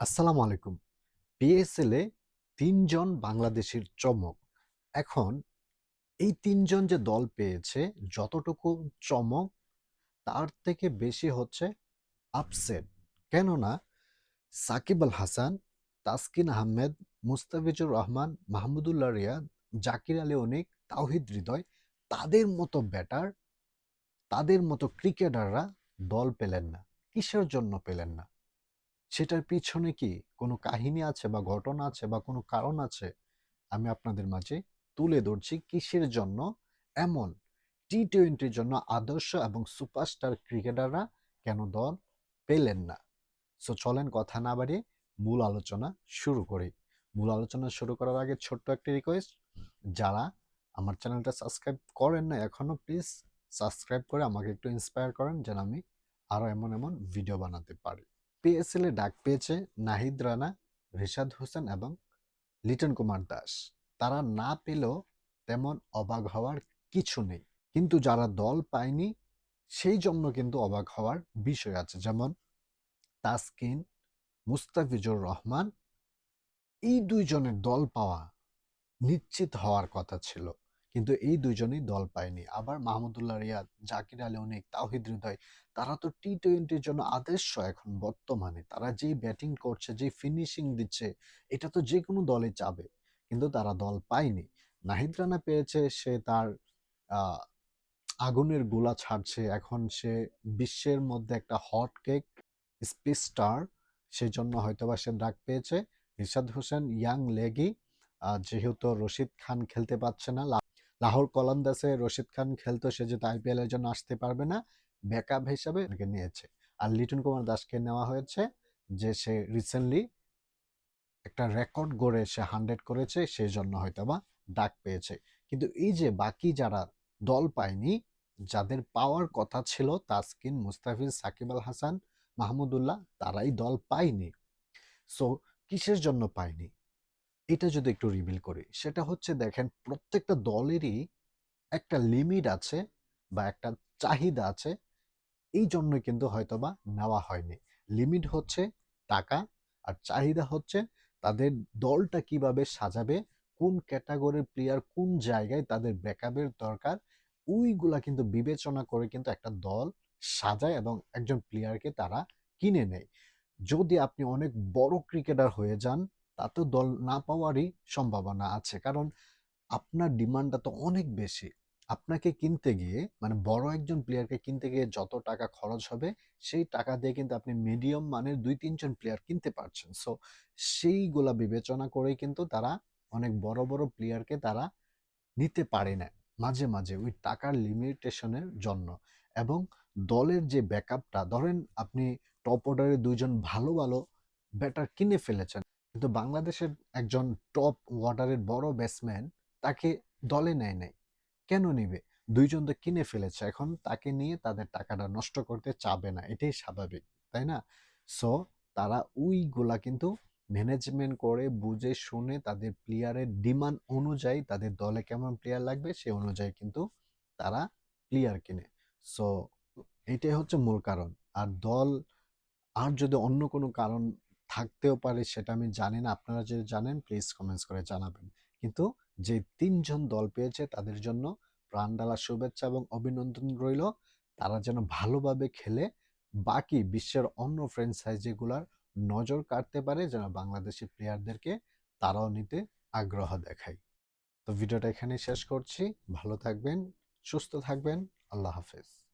আসসালামু আলাইকুম। পিএসএল এ তিনজন বাংলাদেশের চমক। এখন এই তিনজন যে দল পেয়েছে, যতটুকু চমক, তার থেকে বেশি হচ্ছে আপসেট কেননা সাকিব আল হাসান, তাসকিন আহমেদ, মুস্তাফিজুর রহমান, মাহমুদুল্লাহ রিয়াদ, জাকির আলী অনিক, তাওহিদ হৃদয়, তাদের মতো ব্যাটার তাদের মতো ক্রিকেটাররা দল পেলেন না, কিসের জন্য পেলেন না? সেটার পিছনে কি কোনো কাহিনী আছে বা ঘটনা আছে বা কোনো কারণ আছে? আমি আপনাদের মাঝে তুলে ধরছি কিসের জন্য? এমন টি টোয়েন্টির জন্য আদর্শ এবং সুপারস্টার ক্রিকেটাররা কেন দল পেলেন না? সো চলেন কথা না বাড়িয়ে মূল আলোচনা শুরু করি। মূল আলোচনা শুরু করার আগে ছোট্ট একটা রিকোয়েস্ট যারা আমার চ্যানেলটা সাবস্ক্রাইব করেন না এখনও প্লিজ সাবস্ক্রাইব করে আমাকে একটু ইন্সপায়ার করেন যেন আমি আরও এমন এমন ভিডিও বানাতে পারি। পিএসএল ডাক পেয়েছে নাহিদ রানা, রিশাদ হোসেন এবং লিটন কুমার দাস। তারা না পেলেও তেমন অবাক হওয়ার কিছু নেই। কিন্তু যারা দল পায়নি, সেই জন্য কিন্তু অবাক হওয়ার বিষয় আছে। যেমন তাসকিন, মুস্তাফিজুর রহমান, এই দুইজনের দল পাওয়া নিশ্চিত হওয়ার কথা ছিল। কিন্তু এই দুইজনই দল পায়নি। আবার মাহমুদুল্লাহ রিয়াদ, জাকির আলী অনেক, তাওহিদ হৃদয়, তারা তো টি টোয়েন্টির জন্য আদর্শ এখন বর্তমানে। তারা যেই ব্যাটিং করছে, যেই ফিনিশিং দিচ্ছে, এটা তো যে কোনো দলে চাবে। কিন্তু তারা দল পায়নি। নাহিদ রানা পেয়েছে, সে তার আগুনের গোলা ছাড়ছে। এখন সে বিশ্বের মধ্যে একটা হট কেক স্পেস স্টার সেই জন্য হয়তোবা সে ডাক পেয়েছে। রিশাদ হোসেন ইয়াং লেগি যেহেতু রশিদ খান খেলতে পারছে না লাহোর কলন্দাসে রশিদ খান খেলতো, সে যেহেতু আইপিএল এর জন্য আসতে পারবে না ব্যাকআপ হিসাবে নিয়েছে। আর লিটন কুমার দাসকে নেওয়া হয়েছে যে সে রিসেন্টলি একটা রেকর্ড গড়ে সে হান্ড্রেড করেছে সেই জন্য হয়তো বা ডাক পেয়েছে। কিন্তু এই যে বাকি যারা দল পায়নি, যাদের পাওয়ার কথা ছিল তাসকিন, মুস্তাফিজ, সাকিব আল হাসান মাহমুদুল্লাহ তারাই দল পায়নি। সো কিসের জন্য পায়নি? এটা যদি একটু রিভিল করি, সেটা হচ্ছে দেখেন প্রত্যেকটা দলেরই একটা লিমিট আছে বা একটা চাহিদা আছে, এই জন্য কিন্তু হয়তোবা নেওয়া হয়নি। লিমিট হচ্ছে টাকা আর চাহিদা হচ্ছে তাদের দলটা কীভাবে সাজাবে, কোন ক্যাটাগরির প্লেয়ার কোন জায়গায় তাদের ব্যাকআপের দরকার, ওইগুলা কিন্তু বিবেচনা করে কিন্তু একটা দল সাজায় এবং একজন প্লেয়ারকে তারা কিনে নেয়। যদি আপনি অনেক বড় ক্রিকেটার হয়ে যান তাতেও দল না পাওয়ারই সম্ভাবনা আছে। কারণ আপনার ডিমান্ডটা তো অনেক বেশি। আপনাকে কিনতে গিয়ে মানে বড় একজন প্লেয়ারকে কিনতে গিয়ে যত টাকা খরচ হবে, সেই টাকা দিয়ে কিন্তু আপনি মিডিয়াম মানের দুই তিনজন প্লেয়ার কিনতে পারছেন। সো সেইগুলা বিবেচনা করেই কিন্তু তারা অনেক বড় বড় প্লেয়ারকে তারা নিতে পারে না, মাঝে মাঝে ওই টাকার লিমিটেশনের জন্য। এবং দলের যে ব্যাকআপটা ধরেন আপনি টপ অর্ডারে দুইজন ভালো ভালো ব্যাটার কিনে ফেলেছেন। কিন্তু বাংলাদেশের একজন টপ অর্ডারের বড় ব্যাটসম্যান তাকে দলে নেয় নাই। কেন নিবে? দুইজন তো কিনে ফেলেছে, এখন তাকে নিয়ে তাদের টাকাটা নষ্ট করতে চাবে না, এটাই স্বাভাবিক, তাই না? সো তারা ওইগুলা কিন্তু ম্যানেজমেন্ট করে, বুঝে, শুনে তাদের প্লেয়ারের ডিমান্ড অনুযায়ী তাদের দলে কেমন প্লেয়ার লাগবে সেই অনুযায়ী কিন্তু তারা প্লেয়ার কিনে। সো এটাই হচ্ছে মূল কারণ। আর দল, আর যদি অন্য কোনো কারণ থাকতেও পারে সেটা আমি জানি না। আপনারা যদি জানেন প্লিজ কমেন্টস করে জানাবেন। কিন্তু যে তিনজন দল পেয়েছে, তাদের জন্য প্রাণ প্রাণডালা শুভেচ্ছা এবং অভিনন্দন রইল। তারা যেন ভালোভাবে খেলে, বাকি বিশ্বের অন্য ফ্র্যাঞ্চাইজিগুলার নজর কাটতে পারে, যেন বাংলাদেশি প্লেয়ারদেরকে তারাও নিতে আগ্রহ দেখায়। তো ভিডিওটা এখানে শেষ করছি। ভালো থাকবেন, সুস্থ থাকবেন। আল্লাহ হাফেজ।